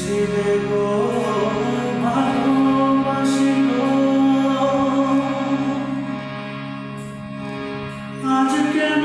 বলেছিলে গো ভালোবাসি গো আজ কেন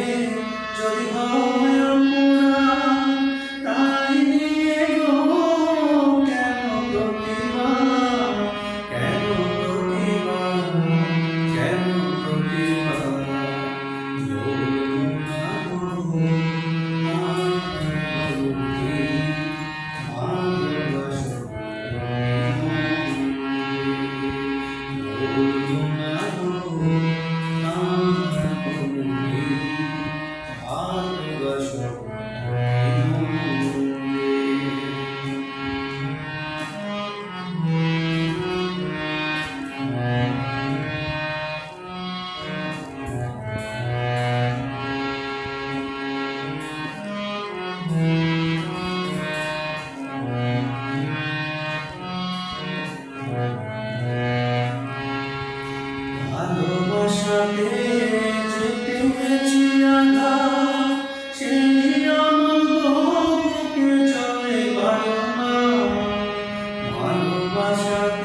Masha.